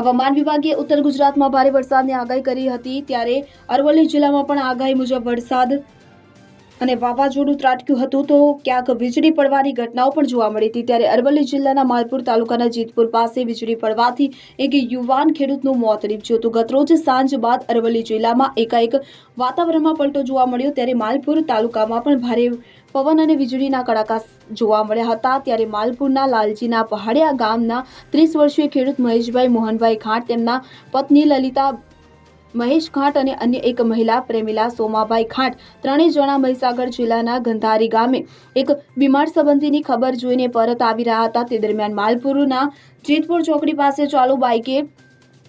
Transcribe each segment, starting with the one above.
હવામાન વિભાગે ઉત્તર ગુજરાતમાં ભારે વરસાદની આગાહી કરી હતી. ત્યારે અરવલ્લી જિલ્લામાં પણ આગાહી મુજબ વરસાદ અને વાવાઝોડું ત્રાટક્યું હતું. તો ક્યાંક વીજળી પડવાની ઘટનાઓ પણ જોવા મળી હતી. ત્યારે અરવલ્લી જિલ્લાના માલપુર તાલુકાના જીતપુર પાસે વીજળી પડવાથી એક યુવાન ખેડૂતનું મોત નીપજ્યું હતું. ગતરોજ સાંજ બાદ અરવલ્લી જિલ્લામાં એકાએક વાતાવરણમાં પલટો જોવા મળ્યો. ત્યારે માલપુર તાલુકામાં પણ ભારે પવન અને વીજળીના કડાકા જોવા મળ્યા હતા. ત્યારે માલપુરના લાલજીના પહાડિયા ગામના ત્રીસ વર્ષીય ખેડૂત મહેશભાઈ મોહનભાઈ ખાંટ તેમના પત્ની લલિતા મહેશ ખાંટ અને અન્ય એક મહિલા પ્રેમીલા સોમાભાઈ ખાંટ ત્રણેય જણા મહીસાગર જિલ્લાના ગંધારી ગામે એક બીમાર સંબંધીની ખબર જોઈને પરત આવી રહ્યા હતા. તે દરમિયાન માલપુરના જેતપુર ચોકડી પાસે ચાલુ બાઇકે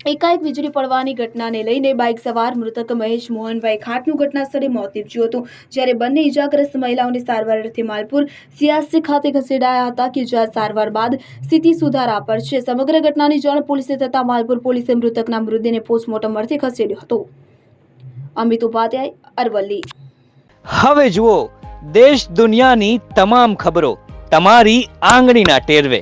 એકાએક વીજળી પડવાની ઘટનાને લઈને બાઇક સવાર મૃતક મહેશ મોહનભાઈ ખાટનું ઘટના સ્થળે મોત નીપજ્યું હતું. જ્યારે બંને ઇજાગ્રસ્ત મહિલાઓને સારવાર અર્થે માલપુર સીઆરસી ખાતે ખસેડાયા હતા કે જ્યાં સારવાર બાદ સ્થિતિ સુધારા પર છે. સમગ્ર ઘટનાની જાણ પોલીસે થતાં માલપુર પોલીસે મૃતકના મૃતદેહને પોસ્ટમોર્ટમ અર્થે ખસેડ્યો હતો. અમિત ઉપાધ્યાય, અરવલ્લી. હવે જુઓ, દેશ દુનિયાની તમામ ખબરો તમારી આંગળીના ટેરવે.